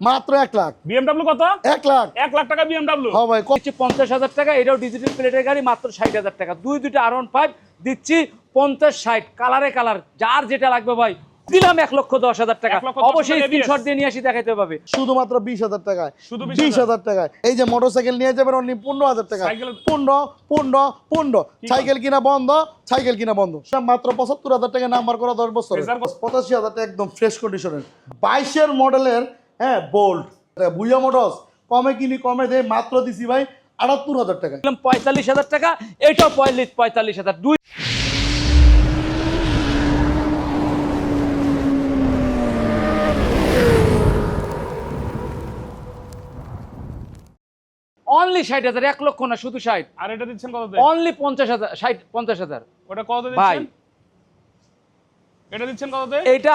মাত্র এক লাখ। কত? লাখ। লাখ টাকা হ্যাঁ ভাই কত- দিচ্ছি পঞ্চাশ হাজার টাকা এটাও ডিজিটাল প্লেটের গাড়ি মাত্র ষাট হাজার টাকা। দুই দুইটা আর দিচ্ছি পঞ্চাশ ষাট কালারে কালার যার যেটা লাগবে ভাই দিলাম এক লক্ষ দশ হাজার টাকা। অবশ্যই স্ক্রিনশট দিয়ে নিয়ে আসি দেখাইতে পাবে শুধুমাত্র বিশ হাজার টাকায়। শুধু বিশ হাজার। টাকায়। এই যে মোটরসাইকেল নিয়ে যাবেন অনলি পনেরো হাজার টাকা। পনেরো পনেরো পনেরো। সাইকেল কিনা বন্ধ সাইকেল কিনা বন্ধ। মাত্র পঁচাত্তর হাজার টাকা নাম্বার করা দশ বছর পঁচাশি হাজার টাকা একদম ফ্রেশ কন্ডিশনের বাইশের মডেলের হ্যাঁ বোল্ড বুয়া মোটরস কমে কিনি কমে দেয় মাত্র দিছি ভাই আটাত্তর হাজার টাকা পঁয়তাল্লিশ হাজার টাকা এটাও পঁয়তাল্লিশ পঁয়তাল্লিশ হাজার। দুই অনলি ষাট হাজার এক লক্ষ না শুধু ষাট। আর এটা দিচ্ছেন কত অনলি পঞ্চাশ হাজার ষাট পঞ্চাশ হাজার। ওটা কত ভাই। এটা দিচ্ছেন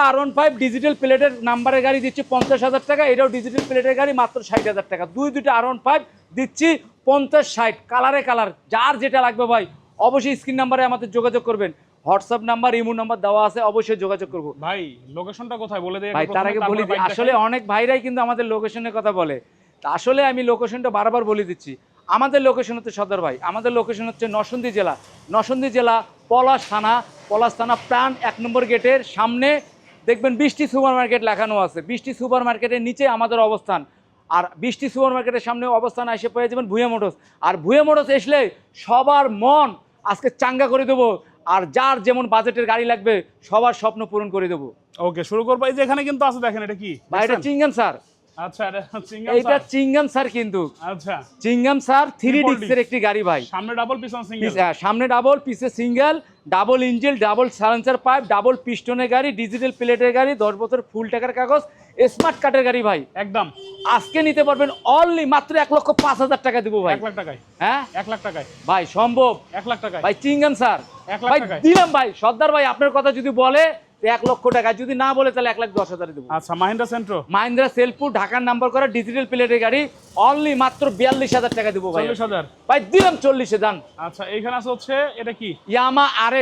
আর ওয়ান ফাইভ ডিজিটাল প্লেটের নাম্বারের গাড়ি দিচ্ছি পঞ্চাশ হাজার টাকা এটাও ডিজিটাল প্লেটের গাড়ি মাত্র ষাট হাজার টাকা। দুই দুইটা আর ওয়ান ফাইভ দিচ্ছি পঞ্চাশ ষাট। কালারে কালার যার যেটা লাগবে ভাই অবশ্যই স্ক্রিন নাম্বারে আমাদের যোগাযোগ করবেন। হোয়াটসঅ্যাপ নাম্বার ইমো নাম্বার দেওয়া আছে অবশ্যই যোগাযোগ করব। ভাই লোকেশনটা কোথায়? বলে দেয় ভাই তার আগে বলি আসলে অনেক ভাইরাই কিন্তু আমাদের লোকেশনের কথা বলে। আসলে আমি লোকেশনটা বারবার বলে দিচ্ছি। আমাদের লোকেশন হচ্ছে সদর ভাই। আমাদের লোকেশন হচ্ছে নরসিংদী জেলা। নরসিংদী জেলা পলাশ থানা। পলাশ থানা প্রাণ এক নম্বর গেটের সামনে। দেখবেন বৃষ্টি সুপার মার্কেট লেখানো আছে। বৃষ্টি সুপার মার্কেটের নিচে আমাদের অবস্থান। আর বৃষ্টি সুপার মার্কেটের সামনে অবস্থান এসে পেয়ে যাবেন ভুয়া মোটরস। আর ভুয়া মোটরস এসলে সবার মন আজকে চাঙ্গা করে দেবো। আর যার যেমন বাজেটের গাড়ি লাগবে সবার স্বপ্ন পূরণ করে দেবো। ওকে শুরু করব। এই যে এখানে কিন্তু আছে দেখেন এটা কি? ভাই এটা? চিঙ্গাম স্যার। আচ্ছা এটা সিঙ্গেল স্যার। কিন্তু। আচ্ছা। চিঙ্গাম স্যার থ্রি Triple একটি গাড়ি ভাই। সামনে ডাবল পিছন সিঙ্গেল সামনে ডাবল পিছে single double engine double silencer pipe double পিস্টনের গাড়ি ডিজিটাল প্লেটের গাড়ি দশ বছর ফুল টাকার কাগজ স্মার্ট কার্ডের গাড়ি ভাই। একদম। আজকে নিতে পারবেন অনলি মাত্র এক লক্ষ পাঁচ হাজার টাকা দেবো ভাই। এক লাখ টাকায়। হ্যাঁ? এক লাখ টাকায়। ভাই সম্ভব। এক লাখ টাকায়। ভাই চিঙ্গাম স্যার। এক লাখ ভাই দিলাম ভাই সর্দার ভাই আপনার কথা যদি বলে এক লক্ষ টাকা। যদি না বলে তাহলে এক লাখ দশ হাজার দেবো। আচ্ছা মাহিন্দ্রা সেন্ট্রো? মাহিন্দ্রা সেলপুর ঢাকার নাম্বার করা ডিজিটাল প্লেটের গাড়ি অনলি মাত্র বিয়াল্লিশ হাজার টাকা দেবো ভাই। হাজার? ভাই দিলাম চল্লিশে দান আচ্ছা এইখানে আছে হচ্ছে এটা কি? ইয়ামা আর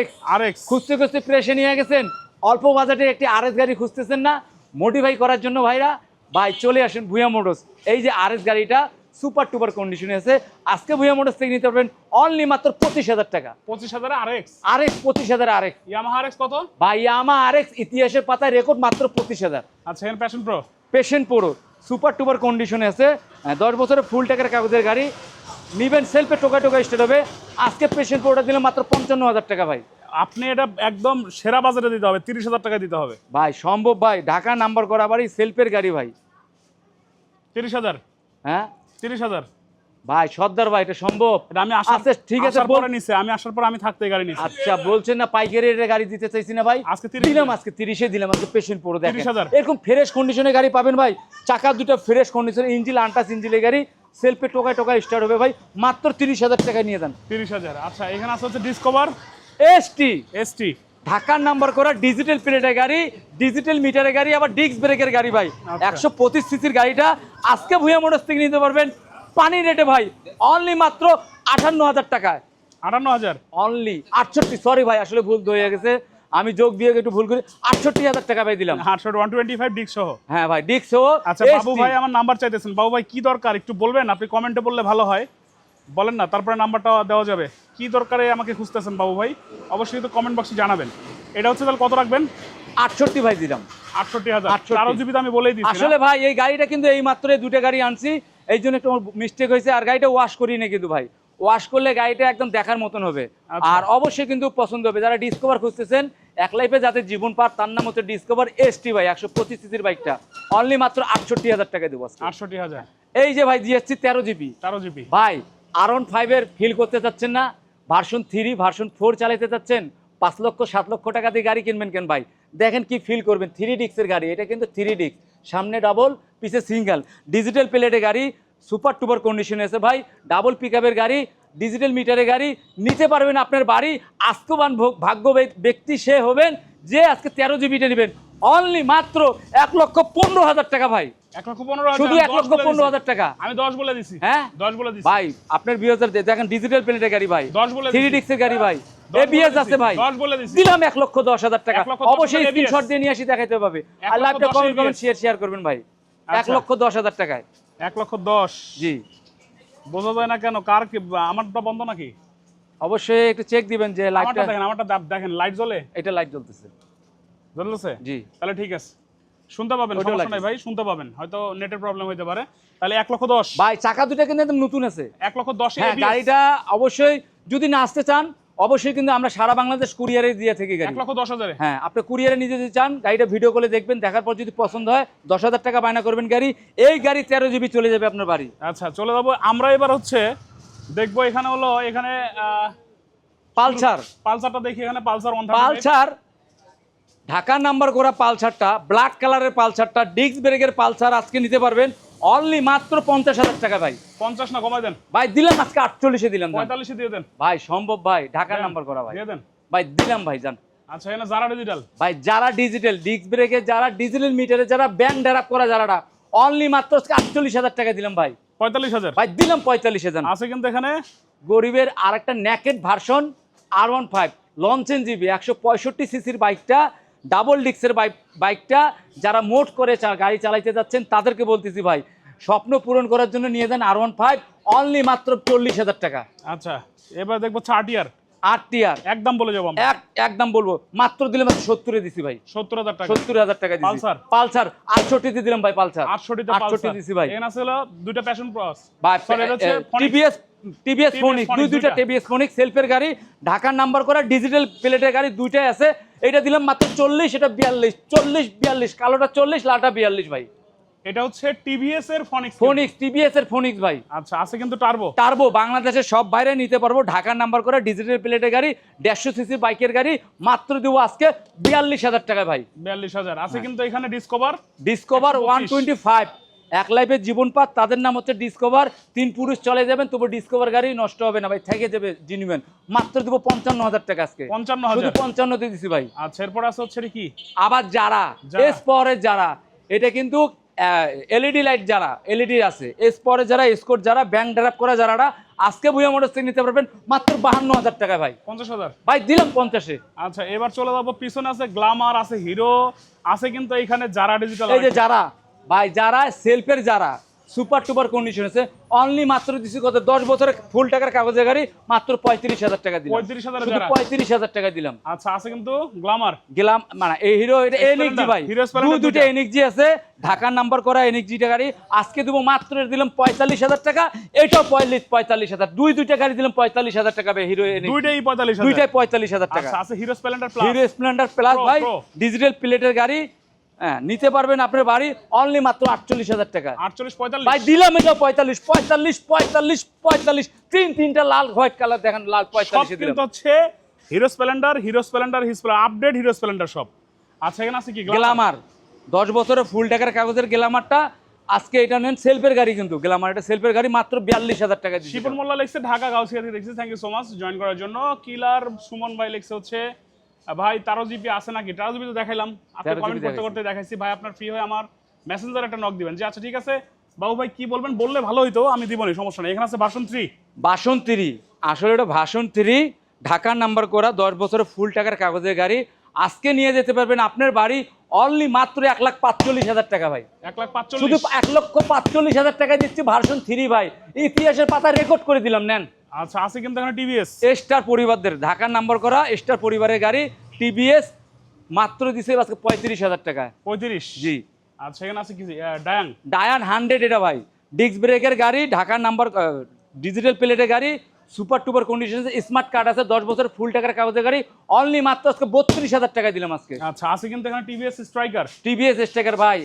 এক্স খুঁজতে খুঁজতে প্রেসে নিয়ে গেছেন। অল্প বাজেটে একটি আরএস গাড়ি খুঁজতেছেন না। মোটিফাই করার জন্য ভাইরা ভাই চলে আসেন ভুয়া মোটরস এই যে আরএস গাড়িটা সুপার টুপার কন্ডিশনে আছে। আজকে ভুয়া মোটরস থেকে নিতে পারবেন অনলি মাত্র পঁচিশ হাজার টাকা। পঁচিশ হাজার আর এক্স আরএক্স পঁচিশ হাজার ইয়ামাহা আর এক্স কত? ভাই ইয়ামা আরএক্স ইতিহাসের পাতায় রেকর্ড মাত্র পঁচিশ হাজার। আচ্ছা প্যাশন প্রো পেশেন্ট পুরো সুপার টুপার কন্ডিশনে আছে। দশ বছরের ফুল টাকার কাগজের গাড়ি। নিবেন সেলফে টোকা টোকা স্টেট হবে। আজকে পেশেন্ট পুরোটা দিলে মাত্র পঞ্চান্ন হাজার টাকা ভাই। আপনি এটা একদম সেরা বাজারে দিতে হবে তিরিশ হাজার টাকা দিতে হবে। ভাই সম্ভব ভাই। ঢাকা নাম্বার করা বাড়ি সেলফের গাড়ি ভাই। তিরিশ হাজার? হ্যাঁ? তিরিশ হাজার। ভাই সর্দার ভাই এটা সম্ভব? এটা আমি আচ্ছা ঠিক আছে পরে নিছে। আমি আসার পর আমি থাকতে গাড়ি নিছি। আচ্ছা বলছেন না পাইকারি রেটে গাড়ি দিতে চাইছি না ভাই? আজকে 30 দিলাম আজকে তিরিশে দিলাম আজকে পেশেন্ট পুরো দেখেন। 30,000 এরকম ফ্রেশ কন্ডিশনে গাড়ি পাবেন ভাই। চাকা দুটো ফ্রেশ কন্ডিশনে ইঞ্জিল আনটাস ইঞ্জিলের গাড়ি। সেলফে টোকায় টোকায় স্টার্ট হবে ভাই। মাত্র তিরিশ হাজার টাকা নিয়ে তিরিশ হাজার। আচ্ছা এখানে আছে হচ্ছে ডিসকভার এসটি এসটি ঢাকার নাম্বার করা ডিজিটাল প্লেটের গাড়ি ডিজিটাল মিটারের গাড়ি আবার ডিস্ক ব্রেকের গাড়ি ভাই। আচ্ছা। একশো পঁচিশ সিসির গাড়িটা। আজকে ভুয়া মোটরস থেকে নিতে পারবেন। পানি রেটে ভাই অনলি মাত্র আটান্ন হাজার টাকায়। আটান্ন হাজার? অনলি আটষট্টি সরি ভাই আসলে ভুল হয়ে গেছে। আমি যোগ দিয়ে একটু ভুল করি। আটষট্টি হাজার টাকা পাই দিলাম। হ্যাঁ ভাই ডিক্স ও আচ্ছা বাবু ভাই আমার নাম্বার চাইতেছেন। বাবু ভাই কি দরকার? একটু বলবেন? আপনি কমেন্টে বললে ভালো হয়। বলেন না তারপরে নাম্বারটা দেওয়া যাবে। কি দরকারে আমাকে খুঁজতেছেন বাবু ভাই? অবশ্যই তো কমেন্ট বক্সে জানাবেন। এটা হচ্ছে তাহলে কত রাখবেন? আটষট্টি ভাই দিলাম। আটষট্টি হাজার। 68 জিবি আমি বলেই দিচ্ছি আসলে ভাই এই গাড়িটা কিন্তু এই মাত্র দুটো গাড়ি আনছি। এই জন্য একটু মিস্টেক হয়েছে। আর গাড়িটা ওয়াশ করি না কিন্তু ভাই। ওয়াশ করলে গাড়িটা একদম দেখার মতন হবে। আচ্ছা। আর অবশ্যই কিন্তু পছন্দ হবে। যারা ডিসকভার খুঁজতেছেন এক লাইফে যাতে জীবন পার তার নাম হচ্ছে ডিসকভার এসটি ভাই একশো পঁচিশ সিসির বাইকটা অনলি মাত্র আটষট্টি হাজার টাকা দেবো আটষট্টি হাজার। এই যে ভাই জিএসসি তেরো জিবি তেরো জিবি ভাই আর ওয়ান ফাইভের ফিল করতে চাচ্ছেন না। ভার্সন থ্রি, ভার্সন ফোর চালাতে চাচ্ছেন। পাঁচ লক্ষ, সাত লক্ষ টাকা দিয়ে গাড়ি কিনবেন কেন ভাই? দেখেন কি ফিল করবেন। থ্রি ডিক্সের গাড়ি, এটা কিন্তু থ্রি ডিক্স সামনে ডাবল পিছে সিঙ্গেল ডিজিটাল প্লেটের গাড়ি সুপার টুপার কন্ডিশনে আছে ভাই। ডাবল পিক গাড়ি ডিজিটাল মিটারের গাড়ি। নিতে পারবেন আপনার বাড়ি। আস্তবান ভোগ- ভাগ্য ব্যক্তি সে হবেন যে আজকে তেরো জিবিটা নেবেন। অনলি মাত্র এক লক্ষ পনেরো হাজার টাকা ভাই। এক লক্ষ পনেরো হাজার শুধু এক লক্ষ পনেরো হাজার টাকা। আমি দশ বলে দিছি। হ্যাঁ? দশ বলে দিছি। ভাই আপনার দেখেন ডিজিটাল প্লেটের গাড়ি ভাই। দশ বলে থ্রি ডিক্সের গাড়ি ভাই। এবিএস আছে ভাই। দশ বলে দিছি। দিলাম এক লক্ষ দশ হাজার টাকা। এক লক্ষ দশ অবশ্যই স্ক্রিনশট দিয়ে নিয়ে আসি দেখাইতে পাবে এক আর লক্ষ লাইভটা দশ কমেন্ট কমেন্ট শেয়ার শেয়ার করবেন ভাই। এক আচ্ছা। লক্ষ দশ হাজার টাকায়। এক লক্ষ দশ। জি। বোঝা যায় না কেন? কার কি আমারটা বন্ধ নাকি? অবশ্যই একটু চেক দিবেন যে লাইটটা দেখেন আমারটা দেখেন লাইট জ্বলে? এটা লাইট জ্বলতেছে। জ্বলতেছে জি। তাহলে ঠিক আছে। শুনতে পাবেন সমস্যা নাই ভাই শুনতে পাবেন। হয়তো নেটের প্রবলেম হইতে পারে। তাহলে এক লক্ষ দশ। ভাই চাকা দুটা কিন্তু একদম নতুন আছে। এক লক্ষ দশে হ্যাঁ গাড়িটা অবশ্যই যদি না আসতে চান অবশ্যই কিন্তু আমরা সারা বাংলাদেশ কুরিয়ারে দিয়ে থাকি গাড়ি। এক লক্ষ দশ হাজারে। হ্যাঁ আপনি কুরিয়ারে নিতে যদি চান গাড়িটা ভিডিও কলে দেখবেন দেখার পর যদি পছন্দ হয় দশ হাজার টাকা বায়না করবেন গাড়ি। এই গাড়ি তেরো জিবি চলে যাবে আপনার বাড়ি। আচ্ছা চলে যাব। আমরা এবার হচ্ছে দেখব এখানে হলো এখানে পালসার। পালসারটা দেখি এখানে পালসার পালসার ঢাকা নাম্বার করা পালসারটা ব্ল্যাক কালারের পালসারটা ডিস্ক ব্রেকের পালসার আজকে নিতে পারবেন। অনলি মাত্র পঞ্চাশ হাজার টাকা ভাই। পঞ্চাশ না কমাই দেন? ভাই দিলাম আজকে আটচল্লিশে দিলাম। পঁয়তাল্লিশে দিয়ে দেন। ভাই সম্ভব ভাই ঢাকার নাম্বার করা ভাই। দিয়ে দেন। ভাই দিলাম ভাই যান আচ্ছা এখানে যারা ডিজিটাল ভাই যারা ডিজিটাল ডিস্ক ব্রেকে যারা ডিজিটাল মিটারে যারা ব্যাংক ড্যারাপ করা যারাটা অনলি মাত্র আজকে আটচল্লিশ হাজার টাকা দিলাম ভাই। পঁয়তাল্লিশ হাজার? ভাই দিলাম পঁয়তাল্লিশে যান আছে কিন্তু এখানে? গরিবের আর একটা ন্যাকেট ভার্সন আর ওয়ান ফাইভ লঞ্চেন জিবি একশো পঁয়ষট্টি সিসির বাইকটা ডাবল ডিক্সের বাইক বাইকটা যারা মোট করে গাড়ি চালাইতে যাচ্ছেন তাদেরকে বলতেছি ভাই স্বপ্ন পূরণ করার জন্য নিয়ে যান আর ওয়ান ফাইভ অনলি মাত্র চল্লিশ হাজার টাকা। আচ্ছা এবার দেখব আট টিয়ার। একদম বলে যাব এক একদম বলব। মাত্র দিলে মাত্র সত্তরে দিছি ভাই। সত্তর হাজার টাকা। সত্তর হাজার টাকা পালসার? পালসার আটষট্টিতে দিলাম ভাই পালসার। আটষট্টিতে আটষট্টি দিছি ভাই। এখানে দুইটা প্যাশন ভাই। টিভিএস টিভিএস TVS ফোনিক দুই দুইটা দুইটা। টিভিএস ফোনিক সেলফের গাড়ি ঢাকার নাম্বার করা ডিজিটাল প্লেটের গাড়ি দুইটাই আছে। এটা দিলাম মাত্র চল্লিশ এটা বিয়াল্লিশ চল্লিশ বিয়াল্লিশ কালোটা চল্লিশ লালটা বিয়াল্লিশ ভাই। এটা হচ্ছে টিভিএস এর ফনিক্স ফোনিক্স টিভিএস এর ফোনিক্স ভাই। আচ্ছা আছে কিন্তু টার্বো টার্বো বাংলাদেশের সব বাইরে নিতে পারব। ঢাকার নাম্বার করে ডিজিটাল প্লেটের গাড়ি দেড়শো সিসি বাইকের গাড়ি মাত্র দেবো আজকে বিয়াল্লিশ হাজার টাকা ভাই। বিয়াল্লিশ হাজার। আছে হ্যাঁ। কিন্তু এখানে Discover Discover one twenty five এক লাইফের জীবনপাত তাদের নাম হচ্ছে ডিসকভার তিন পুরুষ চলে যাবেন তবু ডিসকভার গাড়ি নষ্ট হবে না ভাই থেকে যাবে জিনিমেন মাত্র দেবো পঞ্চান্ন হাজার টাকা আজকে। পঞ্চান্ন শুধু হাজার পঞ্চান্নতে দিছি ভাই। আচ্ছা এরপর আছে হচ্ছে কি? আবার যারা। এস পরের যারা এটা কিন্তু এলইডি লাইট যারা এলইডি আছে। এস পরে যারা স্কোর যারা ব্যাংক ড্রাফ করা যারা আজকে বুয়া মোটরস থেকে নিতে পারবেন মাত্র বাহান্ন হাজার টাকা ভাই। পঞ্চাশ হাজার? ভাই দিলাম পঞ্চাশে। আচ্ছা এবার চলে যাব পিছনে আছে গ্লামার আছে হিরো আছে কিন্তু এখানে যারা ডিজিটাল এই যে যারা ভাই যারা সেলফের যারা সুপার টুপার কন্ডিশন আছে অনলি মাত্র দিছি কত? দশ বছরের ফুল টাকার কাগজের গাড়ি মাত্র পঁয়ত্রিশ হাজার টাকা দিলাম। 35,000 শুধু পঁয়ত্রিশ হাজার টাকা দিলাম। আচ্ছা আছে কিন্তু গ্লামার গেলাম মানে এই হিরো এটা এনএক্সজি ভাই। দুইটা। এনএক্সজি আছে ঢাকার নাম্বার করা এনএক্সজিটা গাড়ি। আজকে দেবো মাত্র দিলাম পঁয়তাল্লিশ হাজার টাকা এটাও পঁয়তাল্লিশ পঁয়তাল্লিশ হাজার। দুই দুইটা গাড়ি দিলাম পঁয়তাল্লিশ হাজার টাকা ভাই হিরো দুইটাই পঁয়তাল্লিশ হাজার। দুইটাই পঁয়তাল্লিশ হাজার টাকা। আচ্ছা আছে Hero Splendor plus Hero Splendor plus ভাই ডিজিটাল প্লেটের গাড়ি হ্যাঁ নিতে পারবেন আপনার বাড়ি অনলি মাত্র আটচল্লিশ হাজার টাকা। আটচল্লিশ ভাই পঁয়তাল্লিশ দিলাম এটা পঁয়তাল্লিশ পঁয়তাল্লিশ পঁয়তাল্লিশ পঁয়তাল্লিশ। তিন তিনটা লাল হোয়াইট কালার দেখেন লাল পঁয়তাল্লিশে দিলাম কিন্তু হচ্ছে Hero Splendor Hero Splendor update Hero Splendor সব। আচ্ছা এখানে আছে কি? গ্লামার। দশ বছরের ফুল টাকার কাগজের গ্লামারটা আজকে এটা নেন সেলফের গাড়ি কিন্তু। গ্লামার এটা সেলফের গাড়ি মাত্র বিয়াল্লিশ হাজার টাকা শিপন মোল্লা লিখছে ঢাকা গাউসিয়া থেকে দেখছি। Thank you so much join করার জন্য। কিলার সুমন ভাই লিখছে হচ্ছে ভাই তারো জিপি আছে নাকি? তারো জিপি তো দেখাইলাম। আপনি কমেন্ট করতে করতে দেখাইছি। ভাই আপনার ফ্রি হয়ে আমার মেসেঞ্জার একটা নক দিবেন। যে আচ্ছা ঠিক আছে বাবু ভাই কি বলবেন? বললে ভালো হইতো আমি দিবনি সমস্যা নেই। এখানে আছে ভার্সন থ্রি বাসন থ্রি আসলে এটা ভাষণ থ্রি ঢাকার নাম্বার করা দশ বছরের ফুল টাকার কাগজের গাড়ি। আজকে নিয়ে যেতে পারবেন আপনার বাড়ি অনলি মাত্র এক লাখ পাঁচচল্লিশ হাজার টাকা ভাই। এক লাখ শুধু পাঁচচল্লিশ এক লক্ষ পাঁচচল্লিশ হাজার টাকা দিচ্ছি ভার্সন থ্রি ভাই। ইতিহাসের পাতা রেকর্ড করে দিলাম নেন। আচ্ছা আছে কিন্তু এখানে টিভিএস স্টার পরিবারদের ঢাকার নাম্বার করা স্টার পরিবারের গাড়ি টিভিএস মাত্র দিছে আজকে পঁয়ত্রিশ হাজার টাকায়। পঁয়ত্রিশ? জি। আচ্ছা এখানে আছে কি ডায়ান ডায়ান হান্ড্রেড এটা ভাই। ডিস্ক ব্রেকের গাড়ি ঢাকার নাম্বার ডিজিটাল প্লেটের গাড়ি super duper condition smart card আছে দশ বছর ফুল টাকার কাগজের গাড়ি অনলি মাত্র আজকে বত্রিশ হাজার টাকা দিলাম আজকে। আচ্ছা আছে কিন্তু এখানে টিভিএস স্ট্রাইকার টিভিএস স্টেকার ভাই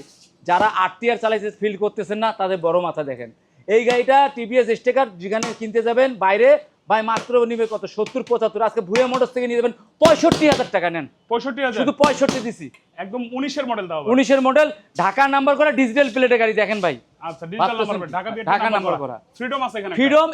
যারা আরটিআর চালাইছে ফিল করতেছেন না তাদের বড় মাথা দেখেন। এই গাড়িটা টিভিএস স্টেকার যেখানে কিনতে যাবেন বাইরে ভাই মাত্র নিবে কত? সত্তর পঁচাত্তর। আজকে ভুয়া মোটরস থেকে নিয়ে যাবেন পঁয়ষট্টি হাজার টাকা নেন। পঁয়ষট্টি হাজার? শুধু পঁয়ষট্টি দিছি। একদম উনিশের মডেল দাও উনিশের মডেল ঢাকা নাম্বার করা ডিজিটাল প্লেটের গাড়ি দেখেন ভাই। আচ্ছা ডিজিটাল নাম্বার ঢাকা নাম্বার করা। ফ্রিডম আছে এখানে ফ্রিডম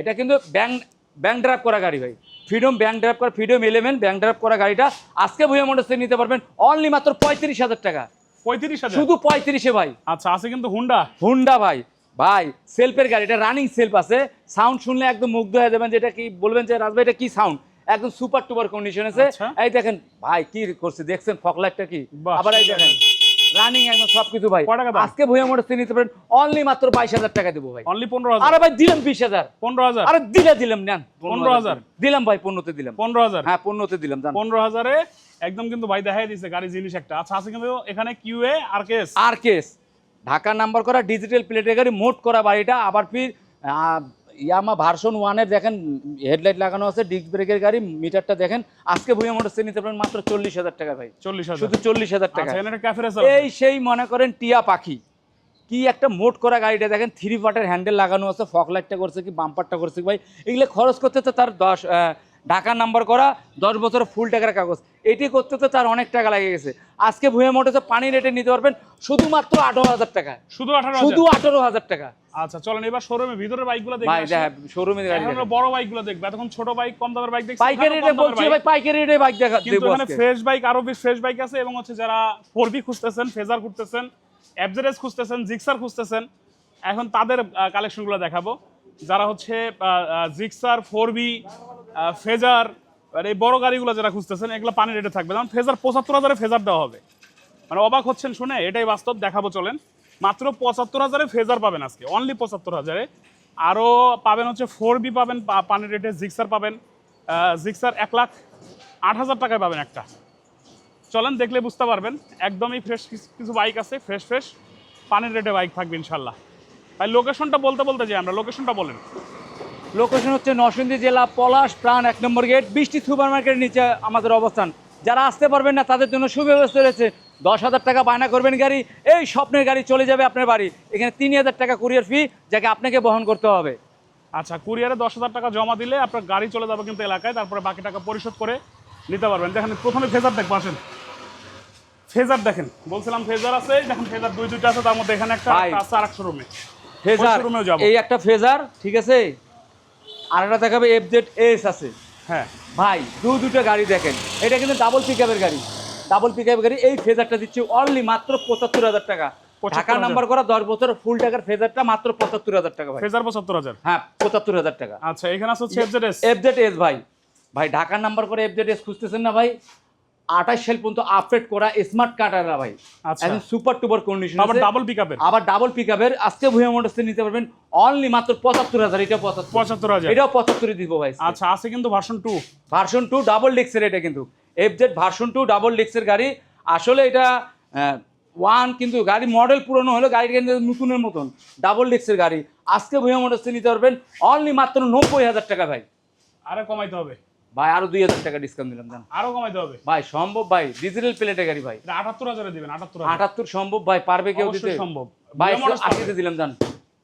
এটা কিন্তু ব্যাংক ব্যাংক ড্রাইভ করা গাড়ি ভাই। ফ্রিডম ব্যাংক ড্রাইভ করা ফ্রিডম ইলেভেন ব্যাংক ড্রাইভ করা গাড়িটা আজকে ভুয়া মোটরস থেকে নিতে পারবেন অনলি মাত্র পঁয়ত্রিশ হাজার টাকা। পঁয়ত্রিশ হাজার? শুধু পঁয়ত্রিশে ভাই। আচ্ছা আছে কিন্তু হুন্ডা হুন্ডা ভাই। ভাই সেলফের গাড়ি এটা রানিং সেলফ আছে। সাউন্ড শুনলে একদম মুগ্ধ হয়ে যাবেন যেটা কি বলবেন যে রাজভাই এটা কি সাউন্ড একদম সুপার টুপার কন্ডিশন আছে। আচ্ছা। এই দেখেন ভাই কি করছে দেখছেন ফকলাইটটা কি? আবার এই দেখেন রানিং একদম সবকিছু ভাই। কয় টাকা দাম? আজকে ভুয়া মোটর নিতে পারেন অনলি মাত্র বাইশ হাজার টাকা দেবো ভাই। অনলি পনেরো হাজার? আরে ভাই দিলাম বিশ হাজার। পনেরো হাজার? আরে দিলে দিলাম নেন। 15,000 দিলাম ভাই দিলাম। পনেরো হাজার? হ্যাঁ দিলাম পনেরো হাজারে একদম কিন্তু ভাই দেখাই দিছে গাড়ি জিনিস একটা। আচ্ছা আছে কিন্তু এখানে কিউএ আর কেস আর কেস ঢাকা নাম্বার করা ডিজিটাল প্লেটের গাড়ি মোট করা বাড়িটা। আবার ফির ইয়ামা ভার্সন ওয়ানের দেখেন হেডলাইট লাগানো আছে ডিস্ক ব্রেকের গাড়ি মিটারটা দেখেন। আজকে ভুয়া মোটর নিতে পারেন মাত্র চল্লিশ হাজার টাকা ভাই। চল্লিশ হাজার। শুধু চল্লিশ হাজার টাকা। আচ্ছা এই সেই মনে করেন টিয়া পাখি। কি একটা মোট করা গাড়িটা দেখেন থ্রি পার্টের হ্যান্ডেল লাগানো আছে ফক লাইটটা করছে কি বাম্পারটা করছে কি ভাই। এগুলো খরচ করতে তো তার দশ আহ, ঢাকা নাম্বার করা দশ বছর ফুল টাকার কাগজ। এটি করতে তো তার অনেক টাকা লাগে গেছে। আজকে ভুয়ে মোটরসে পানি রেটে নিতে পারবেন শুধুমাত্র আঠারো হাজার টাকা। শুধু আঠারো শুধু আঠারো হাজার টাকা। আচ্ছা চলেন এবার শোরুমে ভিতরের বাইকগুলো ভাই শোরুমে বড় বাইকগুলো দেখবে। এতক্ষণ ছোট বাইক কম দামের বাইক দেখছি পাইকারি রেটে বলছি ভাই পাইকারি রেটে বাইক দেখা কিন্তু এখানে ফ্রেশ বাইক আরও বেশ ফ্রেশ বাইক আছে এবং হচ্ছে যারা ফোর বি খুঁজতেছেন ফেজার খুঁজতেছেন অ্যাবজারেজ খুঁজতেছেন জিক্সার খুঁজতেছেন এখন তাদের কালেকশনগুলো দেখাবো। যারা হচ্ছে জিক্সার ফোর বি ফেজার, আর এই বড় গাড়িগুলো যারা খুঁজতেছেন, এগুলো পানি রেটে থাকবে। যেমন ফেজার পঁচাত্তর হাজারে ফেজার দেওয়া হবে। মানে অবাক হচ্ছেন শুনে, এটাই বাস্তব, দেখাবো, চলেন। মাত্র পঁচাত্তর হাজারে ফেজার পাবেন আজকে অনলি পঁচাত্তর হাজারে। আরও পাবেন হচ্ছে ফোর বি পাবেন, পা- পানির রেটে জিক্সার পাবেন। জিক্সার এক লাখ আট হাজার টাকায় পাবেন একটা। চলেন, দেখলে বুঝতে পারবেন, একদমই ফ্রেশ কিছু বাইক আছে ফ্রেশ ফ্রেশ পানির রেটে বাইক থাকবে ইনশাল্লাহ। ভাই লোকেশনটা বলতে বলতে যাই আমরা লোকেশনটা বলেন। লোকেশন হচ্ছে নরসিংদী জেলা পলাশ প্রাণ এক নম্বর গেট বৃষ্টি সুপার মার্কেটের নিচে আমাদের অবস্থান। যারা আসতে পারবেন না তাদের জন্য সুব্যবস্থা রয়েছে। দশ হাজার টাকা বায়না করবেন গাড়ি এই স্বপ্নের গাড়ি চলে যাবে আপনার বাড়ি। এখানে তিন হাজার টাকা কুরিয়ার ফি যাকে আপনাকে বহন করতে হবে। আচ্ছা কুরিয়ারে দশ হাজার টাকা জমা দিলে আপনার গাড়ি চলে যাবে কিন্তু এলাকায় তারপরে বাকি টাকা পরিশোধ করে নিতে পারবেন। দেখেন প্রথমে ফেজার দেখব আসেন। ফেজার দেখেন বলছিলাম ফেজার আছে দেখেন ফেজার দুই দুইটা আছে তার মধ্যে এখানে একটা। আছে আর একটা রুমে ফেজার showroom-এও যাব। এই একটা ফেজার ঠিক আছে? আর একটা দেখাবে এফ জেড এস আছে। হ্যাঁ। ভাই দু দুটো গাড়ি দেখেন। এটা কিন্তু ডাবল পিক গাড়ি। ডাবল পিক গাড়ি এই ফেজারটা দিচ্ছি অনলি মাত্র পঁচাত্তর হাজার টাকা। 75,000 ঢাকা নাম্বার করা দশ বছর ফুল টাকার ফেজারটা মাত্র পঁচাত্তর হাজার টাকা ভাই। ফেজার পঁচাত্তর হাজার? হ্যাঁ পঁচাত্তর হাজার টাকা। আচ্ছা এখানে আসছে F Z S F Z S ভাই। ভাই ঢাকার নাম্বার করে এফ জেড এস খুঁজতেছেন না ভাই? আঠাশ সাল পর্যন্ত আপডেট করা স্মার্ট কার্ডাররা ভাই। আচ্ছা। একদম সুপার টুপার কন্ডিশন আবার ডাবল পিক আপের আবার ডাবল পিক আপের আজকে ভুয়া মোটরস নিতে পারবেন অনলি মাত্র পঁচাত্তর হাজার এটা পঁচাত্তর। পঁচাত্তর হাজার। এটাও পঁচাত্তরই দিব ভাই। আচ্ছা আছে কিন্তু version two version two double ডিক্সের এটা কিন্তু। এফজেড ভার্সন টু ডাবল ডিক্সের গাড়ি। আসলে এটা ওয়ান কিন্তু গাড়ি মডেল পুরনো হলো গাড়ি কিন্তু নতুনের মতন। ডাবল ডিক্সের গাড়ি। আজকে ভুয়া মোটরস নিতে পারবেন অনলি মাত্র নব্বই হাজার টাকা ভাই। আরও কমাইতে হবে। ভাই আরও দুই হাজার টাকা ডিসকাউন্ট দিলাম জান? আরও কমাইতে হবে? ভাই সম্ভব ভাই ডিজিটাল প্লেটে গাড়ি ভাই। আটাত্তর হাজারে দিবেন আটাত্তর আটাত্তর সম্ভব ভাই পারবে কেউ দিতে? সম্ভব। ভাই আশিতে দিলাম জান।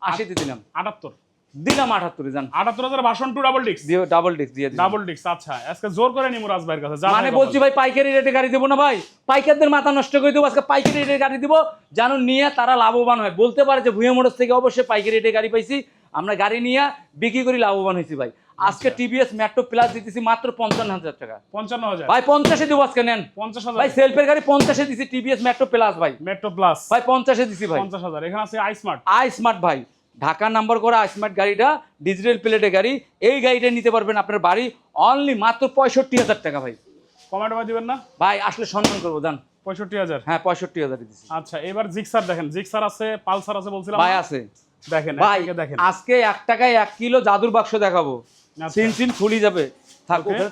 আশিতে দিলাম। আটাত্তর। দিলাম আটাত্তরে জান। আটাত্তর হাজার ভার্সন টু ডাবল ডিস্ক দিয়ে ডাবল ডিস্ক দিয়ে ডাবল ডিস্ক আচ্ছা। আজকে জোর করে নিমু রাজ ভাইয়ের কাছে মানে বলছি ভাই পাইকারি রেটে গাড়ি দেবো না ভাই। পাইকারদের মাথা নষ্ট করে দেবো আজকে পাইকারি রেটে গাড়ি দিব। যেন নিয়ে তারা লাভবান হয়। বলতে পারে যে ভুয়া মোটরস থেকে অবশ্যই পাইকারি রেটে গাড়ি পাইছি। আমরা গাড়ি নিয়ে বিক্রি করি লাভবান হয়েছি ভাই। আজকে টিভিএস মেট্রো প্লাস দিতেছি মাত্র পঞ্চান্ন হাজার টাকা। পঞ্চান্ন হাজার। ভাই পঞ্চাশে দেবো আজকে নেন। পঞ্চাশ ভাই হাজার সেলফের গাড়ি পঞ্চাশে দিছি টিভিএস মেট্রো প্লাস ভাই। মেট্রো প্লাস ভাই পঞ্চাশে দিছি ভাই। পঞ্চাশ হাজার। এখানে আছে আই স্মার্ট আই স্মার্ট ভাই। ঢাকা নাম্বার করা স্মার্ট গাড়িটা ডিজিটাল প্লেটে গাড়ি। এই গাড়িটা নিতে পারবেন আপনার বাড়ি অনলি মাত্র পঁয়ষট্টি হাজার টাকা ভাই। কমেন্ট ভাই দিবেন না? ভাই আসলে সম্মান করব জান। পঁয়ষট্টি হাজার। হ্যাঁ পঁয়ষট্টি হাজার আচ্ছা এবার জিক্সার দেখেন। জিক্সার আছে পালসার আছে বলছিলাম ভাই আছে। দেখেন ভাই আজকে এক টাকায় এক কিলো জাদুর বাক্স দেখাবো। আচ্ছা। সিনচিন খুলি যাবে।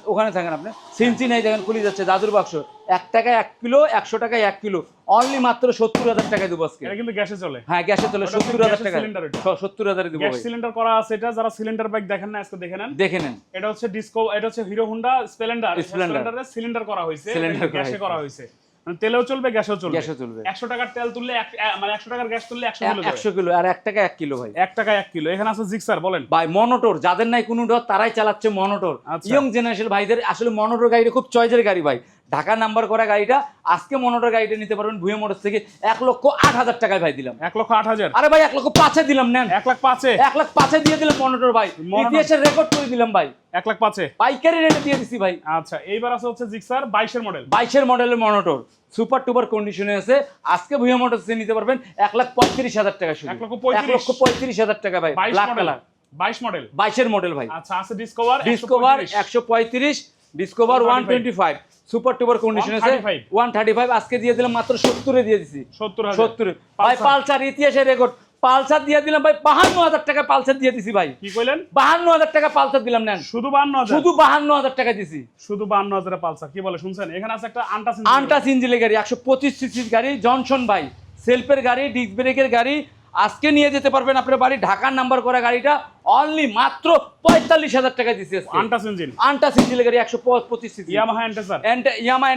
ওখানে- থাকেন আপনি। সিনচিন এই দেখেন খুলি যাচ্ছে জাদুর বাক্স। এক টাকায় এক কিলো একশো টাকায় এক কিলো। অনলি মাত্র সত্তর হাজার টাকায় দেবো আজকে। এটা কিন্তু গ্যাসে চলে। হ্যাঁ গ্যাসে চলে। সত্তর হাজার টাকা সত্তর হাজারে দেবো গ্যাস সিলিন্ডার করা আছে এটা। যারা সিলিন্ডার বাইক দেখেন না আজকে দেখে নেন। দেখে নেন। এটা হচ্ছে ডিসকো এটা হচ্ছে Hero Honda Splendor Splendor। Cylinder করা হয়েছে। করা গ্যাসে করা হয়েছে। তেলেও চলবে গ্যাসেও চলবে। গ্যাসও চলবে। একশো টাকার তেল তুললে মানে একশো টাকার গ্যাস তুললে একশো কিলো একশো কিলো আর এক টাকা এক কিলো ভাই। এক টাকা এক কিলো। এখানে আছে জিক্সার বলেন। ভাই মনোটর যাদের নাই কোনো ডর তারাই চালাচ্ছে মনোটর। ইয়ং জেনারেশন ভাইদের আসলে মনোটর গাড়িটা খুব চয়েজের গাড়ি ভাই। ঢাকা নাম্বার করা গাড়িটা আজকে মনোটর গাড়িটা নিতে পারবেন ভুয়ে মোটর থেকে এক লক্ষ আট হাজার টাকায় ভাই দিলাম। এক লক্ষ আট হাজার? আরে ভাই এক লক্ষ পাঁচে দিলাম নেন। এক লাখ পাঁচে? এক লাখ পাঁচে দিয়ে দিলাম মনোটর ভাই। ইতিহাসের রেকর্ড করে দিলাম ভাই। এক লাখ পাঁচে? পাইকারি রেটে দিয়ে দিছি ভাই। আচ্ছা এইবার আছে হচ্ছে জিক্সার বাইশের মডেল বাইশের মডেলের মনোটর। সুপার টুপার কন্ডিশনে আছে। আজকে ভুয়া মোটর নিতে পারবেন এক লাখ পঁয়ত্রিশ হাজার টাকা শুধু। এক লক্ষ পঁয়ত্রিশ। হাজার টাকা ভাই। ব্ল্যাক কালার বাইশ মডেল বাইশের মডেল ভাই। আচ্ছা আছে ডিসকভার ডিসকভার একশো পঁয়ত্রিশ। Discover one twenty five super duper condition আছে। 135 ওয়ান থার্টি ফাইভ আজকে দিয়ে দিলাম মাত্র সত্তরে দিয়ে দিছি। সত্তর হাজার। সত্তর। ভাই পালসার ইতিহাসের রেকর্ড পালসার দিয়ে দিলাম ভাই বাহান্ন হাজার টাকা পালসার দিয়ে দিছি ভাই। কি কইলেন? বাহান্ন হাজার টাকা পালসার দিলাম নেন। শুধু বান্ন হাজার? শুধু বাহান্ন হাজার টাকা দিছি। শুধু বান্ন হাজারের পালসার কি বলে শুনছেন? এখানে আছে একটা আন্টাস আনটা সিঞ্জিলের গাড়ি একশো পঁচিশ সিসির গাড়ি জনসন ভাই। সেলফের গাড়ি ডিস্ক ব্রেকের গাড়ি আজকে নিয়ে যেতে পারবেন আপনার বাড়ি ঢাকার নাম্বার করা গাড়িটা অনলি মাত্র পঁয়তাল্লিশ হাজার টাকা আজকে। আন্টাস ইঞ্জিন। আনটা সিঞ্জিলের গাড়ি একশো পঁচিশ ইয়ামাহা এন্টাসার ইয়ামা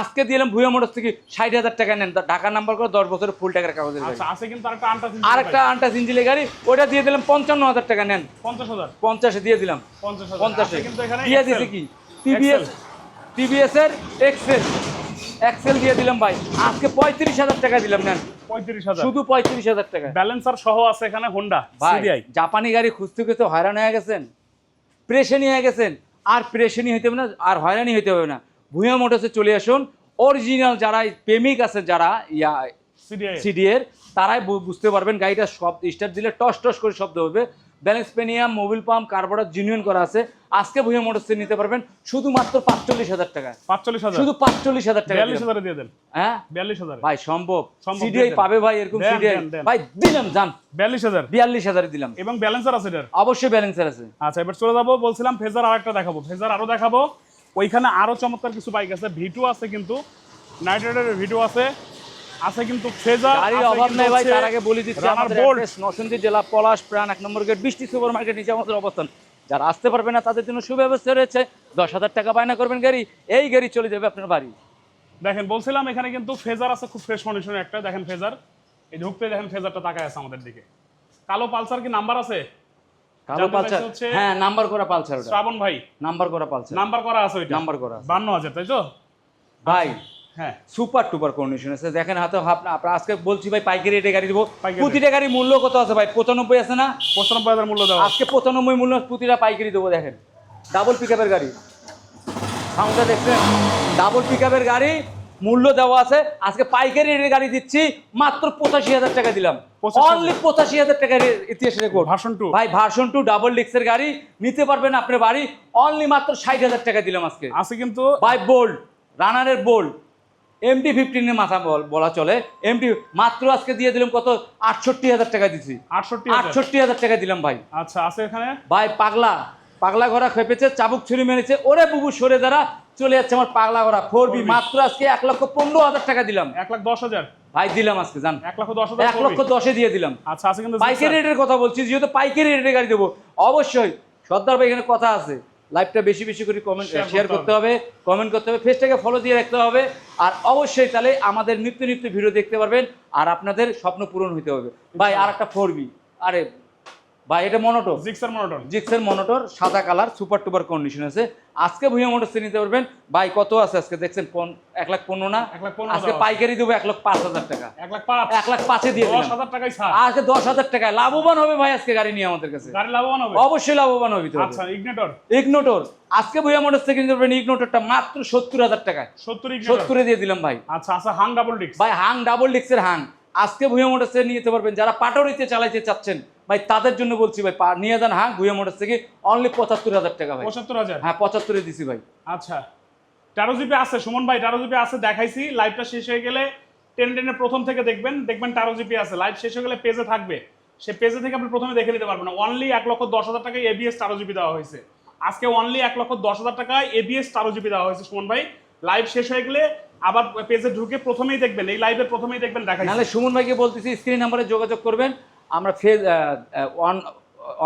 আজকে দিলাম ভুয়া মোটর থেকে ষাট হাজার টাকা নেন। ঢাকার নাম্বার করে দশ বছরের ফুল টাকার কাগজের গাড়ি। আচ্ছা আছে কিন্তু আরেকটা আন্টাস আর একটা আনটা সিঞ্জিলের গাড়ি ওটা দিয়ে দিলাম পঞ্চান্ন হাজার টাকা নেন। পঞ্চাশ হাজার। পঞ্চাশে দিয়ে দিলাম। পঞ্চাশ দিয়ে। দিছি কি? টিভিএস টিভিএস এর এক্সেল এক্সেল দিয়ে দিলাম ভাই। আজকে পঁয়ত্রিশ হাজার টাকা দিলাম নেন। শুধু পঁয়ত্রিশ হাজার টাকা। ব্যালেন্সার সহ আছে এখানে হোন্ডা জাপানি গাড়ি খুঁজতে খুঁজতে হয়রান হয়ে গেছেন প্রেশানি হয়ে গেছেন। আর প্রেশানি হইতে হবে না আর হয়রানি হইতে হবে না। ভূয়া মোটরসে চলে আসুন। অরিজিনাল যারা প্রেমিক আছে যারা ইয়া সিডিএর তারাই বুঝতে পারবেন গাড়িটা সব স্টার্ট দিলে টস টস করে শব্দ হবে। ব্যালেন্স পেনিয়াম মোবিল পাম্প কার্বোরেটর জিনিয়ন করা আছে। আজকে ভুয়া মোটরসে নিতে পারবেন শুধুমাত্র পাঁচচল্লিশ হাজার টাকা। পাঁচচল্লিশ হাজার। শুধু পাঁচচল্লিশ হাজার টাকা বিয়াল্লিশ। হাজারে দিয়ে দেন। হ্যাঁ? বিয়াল্লিশ হাজার। ভাই সম্ভব। সিডিআই পাবে ভাই এরকম সিডিআই। ভাই দিলাম জান বিয়াল্লিশ হাজার। বিয়াল্লিশ হাজার দিলাম। এবং ব্যালেন্সার আছে এটার? অবশ্যই ব্যালেন্সার আছে। আচ্ছা এবার চলে যাব বলছিলাম ফেজার আরেকটা দেখাবো। ফেজার আরও দেখাবো। ওইখানে আরও চমৎকার কিছু বাইক আছে ভিটু আছে কিন্তু। নাইট রাইডারের ভিটু আছে। আছে কিন্তু ফেজার গাড়ির অভাব নেই ভাই তার আগে বলে দিচ্ছি আমাদের বোল্ট অ্যাড্রেস নরসিংদী জেলা পলাশ প্রাণ এক নম্বর গেট বৃষ্টি সুপার মার্কেট নিচে আমাদের অবস্থান। যারা আসতে পারবে না তাদের জন্য সুব্যবস্থা রয়েছে। দশ হাজার টাকা বায়না করবেন গাড়ি এই গাড়ি চলে যাবে আপনার বাড়ি। দেখেন বলছিলাম এখানে কিন্তু ফেজার আছে খুব ফ্রেশ কন্ডিশনের একটা দেখেন ফেজার। এই ঢুকতে দেখেন ফেজারটা তাকায় আছে আমাদের দিকে। কালো পালসার কি নাম্বার আছে? কালো পালসার হ্যাঁ নাম্বার করা পালসার শ্রাবণ ভাই। নাম্বার করা পালসার। নাম্বার করা আছে ওইটা। নাম্বার করা আছে। বান্ন হাজার তাই তো? ভাই হ্যাঁ। সুপার টুপার কন্ডিশন আছে। দেখেন হাতে আপনার আজকে বলছি ভাই পাইকারি রেটে গাড়ি দেবো। প্রতিটা গাড়ির মূল্য কত আছে ভাই? পঁচানব্বই আছে না? পঁচানব্বই হাজার মূল্য দেওয়া আজকে পঁচানব্বই মূল্য প্রতিটা পাইকারি দেবো দেখেন। ডাবল পিক গাড়ি। সাউন্ডটা দেখছেন? ডাবল পিক গাড়ি মূল্য দেওয়া আছে। আজকে পাইকারি রেটের গাড়ি দিচ্ছি মাত্র পঁচাশি হাজার টাকা দিলাম। অনলি পঁচাশি হাজার টাকা ইতিহাস রেকর্ড ভার্সন টু ভাই ভার্সন টু ডাবল ডিক্সের গাড়ি। নিতে পারবেন আপনার বাড়ি। অনলি মাত্র ষাট হাজার টাকা দিলাম আজকে। আছে কিন্তু ভাই বোল্ড রানারের বোল্ড এমটি ফিফটিনের মাথা বল- চলে। এমটি মাত্র আজকে দিয়ে দিলাম কত? আটষট্টি হাজার টাকা দিছি। আটষট্টি আটষট্টি হাজার টাকা দিলাম ভাই। আচ্ছা আছে এখানে? ভাই পাগলা। পাগলা ঘোড়া খেপেছে চাবুক ছুরি মেরেছে। ওরে বুবু সরে দ্বারা চলে যাচ্ছে আমার পাগলা ঘোড়া। ফোর বি মাত্র আজকে এক লক্ষ পনেরো হাজার টাকা দিলাম। এক লাখ দশ হাজার? ভাই দিলাম আজকে জান। এক লক্ষ দশ হাজার এক লক্ষ দশে দিয়ে দিলাম। আচ্ছা আছে কিন্তু পাইকারি রেটের কথা বলছি যেহেতু পাইকারি রেটে গাড়ি দেবো। অবশ্যই সর্দার ভাই এখানে কথা আছে। লাইভটা বেশি বেশি করে কমেন্ট শেয়ার করতে হবে। কমেন্ট করতে হবে ফেসটাকে ফলো দিয়ে রাখতে হবে। আর অবশ্যই তাহলে আমাদের নিত্য নিত্য ভিডিও দেখতে পারবেন আর আপনাদের স্বপ্ন পূরণ হতে হবে। ভাই আর একটা ফোর আরে ভাই এটা মনোটো জিক্সার মনোটন জিক্সের মনোটর সাদা কালার সুপার টুপার কন্ডিশন আছে। আজকে ভুইয়া মোটরসে নিতে পারবেন। ভাই কত আছে আজকে? দেখছেন এক লাখ পনেরো না? আজকে পাইকারি দেবো এক লাখ পাঁচ হাজার টাকা। এক লাখ এক লাখ পাঁচে দিয়ে দশ হাজার ছাড়। আজকে দশ হাজার টাকায়। লাভবান হবে ভাই আজকে গাড়ি নিয়ে আমাদের কাছে। গাড়ি লাভবান হবে? অবশ্যই লাভবান হবে তো আচ্ছা ইগনেটর ইগনোটর আজকে ভুইয়া মোটরস থেকে নিতে পারবেন। ইগনোটরটা মাত্র সত্তর হাজার টাকায়। সত্তর সত্তরে দিয়ে দিলাম ভাই। আচ্ছা আচ্ছা হাং ডাবল ডিক্স ভাই হাং ডাবল ডিক্সের হাং আজকে ভুইয়া মোটরস নিতে পারবেন। যারা পাটরিতে চালাইতে চাচ্ছেন ভাই তাদের জন্য বলছি ভাই নিয়ে যান হ্যাঁ ভুইয়া মোটর থেকে অনলি পঁচাত্তর হাজার টাকা ভাই। পঁচাত্তর হাজার? হ্যাঁ পঁচাত্তরে দিছি ভাই। আচ্ছা। তেরো জিবি আছে সুমন ভাই তেরো জিবি আছে দেখাইছি লাইভটা শেষ হয়ে গেলে টেন টেনের প্রথম থেকে দেখবেন দেখবেন তেরো জিবি আছে লাইভ শেষ হয়ে গেলে পেজে থাকবে। সে পেজে থেকে আপনি প্রথমে দেখে নিতে পারবেন অনলি এক লক্ষ দশ হাজার টাকায় এবিএস তেরো জিবি দেওয়া হয়েছে। আজকে অনলি এক লক্ষ দশ হাজার টাকায় এবিএস তেরো জিবি দেওয়া হয়েছে সুমন ভাই। লাইভ শেষ হয়ে গেলে আবার পেজে ঢুকে প্রথমেই দেখবেন এই লাইভে প্রথমেই দেখবেন নাহলে সুমন ভাইকে বলতেছি স্ক্রিন নাম্বারে যোগাযোগ করবেন আমরা ফেজ অন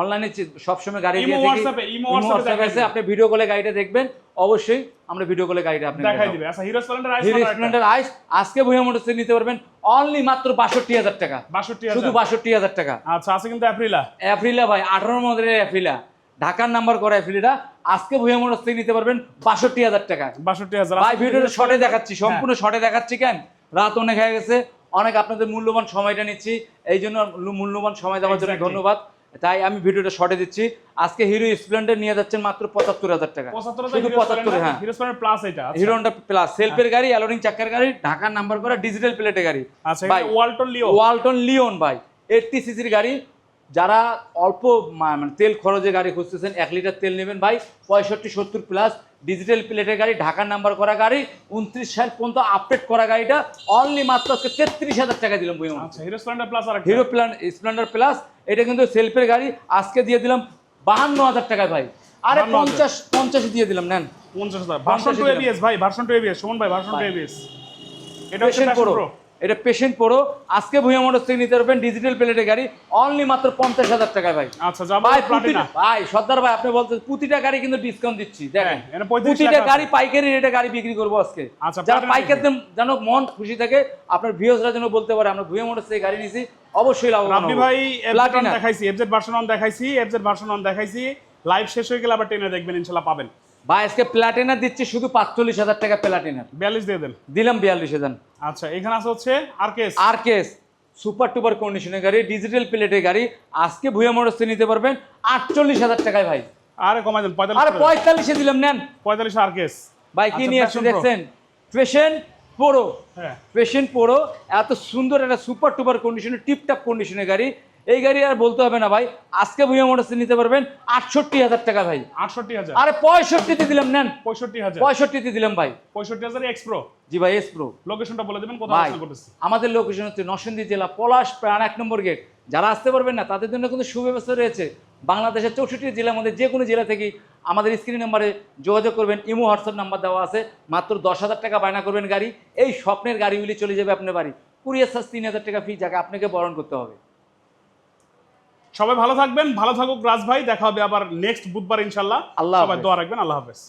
অনলাইনে সবসময় গাড়ি দিয়ে থাকি হোয়াটসঅ্যাপে, আপনি ভিডিও কলে গাড়িটা দেখবেন। অবশ্যই আমরা ভিডিও কলে গাড়িটা আপনি দেখাই দিবে। আচ্ছা Hero Splendor ice Hero Splendor ice আজকে ভুয়া মোটরস থেকে নিতে পারবেন অনলি মাত্র বাষট্টি হাজার টাকা। বাষট্টি শুধু হাজার বাষট্টি হাজার টাকা। আচ্ছা আছে কিন্তু অ্যাপ্রিলা অ্যাপ্রিলা ভাই আঠারো মডেলের অ্যাপ্রিলা ঢাকার নাম্বার করা অ্যাপ্রিলটা আজকে ভুয়া মোটরস থেকে নিতে পারবেন বাষট্টি হাজার টাকা। বাষট্টি হাজার। ভাই ভিডিওটা শর্টে দেখাচ্ছি হ্যাঁ। সম্পূর্ণ শর্টে দেখাচ্ছি কেন? রাত অনেক হয়ে গেছে। অনেক আপনাদের মূল্যবান সময়টা নিচ্ছি। এই জন্য মূল্যবান সময় দেওয়ার জন্য ধন্যবাদ। তাই আমি ভিডিওটা শর্টে দিচ্ছি। আজকে হিরো স্প্লেন্ডার নিয়ে যাচ্ছেন মাত্র পঁচাত্তর হাজার টাকা। শুধু পঁচাত্তর হ্যাঁ। প্লাস এটা। হিরো হন্ডা প্লাস সেলফের গাড়ি অ্যালোরিং চাকার গাড়ি ঢাকার নাম্বার করা ডিজিটাল প্লেটের গাড়ি। আচ্ছা ভাই ওয়ালটন লিও ওয়ালটন লিওন ভাই। এইটটি সিসির গাড়ি যারা অল্প মানে তেল খরচে গাড়ি খুঁজতেছেন এক লিটার তেল নেবেন ভাই পঁয়ষট্টি সত্তর প্লাস ডিজিটাল প্লেটের গাড়ি ঢাকার নাম্বার করা গাড়ি উনত্রিশ সাল পর্যন্ত আপডেট করা গাড়িটা অনলি মাত্র আজকে তেত্রিশ হাজার টাকা দিলাম বই হিরো স্প্লেন্ডার প্লাস আর হিরো প্ল্যান স্প্লেন্ডার প্লাস এটা কিন্তু সেলফের গাড়ি আজকে দিয়ে দিলাম বাহান্ন হাজার টাকায় ভাই। আরে পঞ্চাশ পঞ্চাশ দিয়ে দিলাম নেন। পঞ্চাশ হাজার। Version two. এবিএস ভাই ভার্সন টু এবিএস সুমন ভাই ভার্সন টু। এবিএস এটা হচ্ছে প্রো। এটা পেশেন্ট প্রো আজকে ভুয়া মোটর থেকে নিতে পারবেন ডিজিটাল প্লেটের গাড়ি অনলি মাত্র পঞ্চাশ হাজার টাকায় ভাই। আচ্ছা ভাই ভাই সর্দার ভাই আপনি বলছেন প্রতিটা গাড়ি কিন্তু ডিসকাউন্ট দিচ্ছি দেখেন। হ্যাঁ, এখানে 35 প্রতিটা গাড়ি পাইকারি রেটে গাড়ি বিক্রি করব আজকে। আচ্ছা, যারা পাইকার। যেন মন খুশি থাকে আপনার ভিউজরা যেন বলতে পারে আমরা ভুয়া মোটর থেকে গাড়ি নিছি অবশ্যই রাব্বি হব। ভাই দেখাইছি এফজেড ভার্সন অন দেখাইছি এফজেড ভার্সন অন দেখাইছি। লাইভ শেষ হয়ে গেলে আবার টেনে দেখবেন ইনশাল্লাহ পাবেন। ভাই আজকে প্লাটিনা দিচ্ছি শুধু পাঁচচল্লিশ হাজার টাকা প্লাটিনা বিয়াল্লিশ দিয়ে দেন। দিলাম বিয়াল্লিশ হাজার। আচ্ছা এখানে আছে হচ্ছে আর কেস আর কেস সুপার টুপার কন্ডিশনের গাড়ি ডিজিটাল প্লেটের গাড়ি। আজকে ভুয়া মোটর নিতে পারবেন আটচল্লিশ হাজার টাকায় ভাই। আরে কমাই দেন আরে পঁয়তাল্লিশে দিলাম নেন। পঁয়তাল্লিশ আর কেস ভাই কি আচ্ছা, নিয়ে আসছে Passion Pro। দেখছেন? পেশেন্ট হ্যাঁ। পেশেন্ট প্রো এত সুন্দর একটা সুপার টুপার কন্ডিশনের টিপটাপ কন্ডিশনের গাড়ি। এই গাড়ি আর বলতে হবে না ভাই। আজকে ভুয়া মোটরসে নিতে পারবেন আটষট্টি হাজার টাকা ভাই। আটষট্টি হাজার। আরে পঁয়ষট্টিতে দিলাম নেন। পঁয়ষট্টি হাজার। পঁয়ষট্টিতে দিলাম ভাই। পঁয়ষট্টি হাজার এক্স প্রো জি ভাই এস প্রো লোকেশনটা বলে দেবেন কোথায় আমাদের লোকেশন হচ্ছে নরসিংদী জেলা পলাশ প্রাণ এক নম্বর গেট যারা আসতে পারবেন না তাদের জন্য কিন্তু সুব্যবস্থা রয়েছে। বাংলাদেশের চৌষট্টি জেলার মধ্যে যে কোনো জেলা থেকে আমাদের স্ক্রিন নাম্বারে যোগাযোগ করবেন। ইমো হোয়াটসঅ্যাপ নাম্বার দেওয়া আছে। মাত্র দশ হাজার টাকা বায়না করবেন গাড়ি। এই স্বপ্নের গাড়িগুলি চলে যাবে আপনার বাড়ি। কুরিয়ার চার্জ তিন হাজার টাকা ফি যাকে আপনাকে বরণ করতে হবে। সবাই ভালো থাকবেন ভালো থাকুক রাজ ভাই দেখা হবে আবার নেক্সট বুধবার ইনশাল্লাহ আল্লাহ সবাই। দোয়া রাখবেন আল্লাহ হাফেজ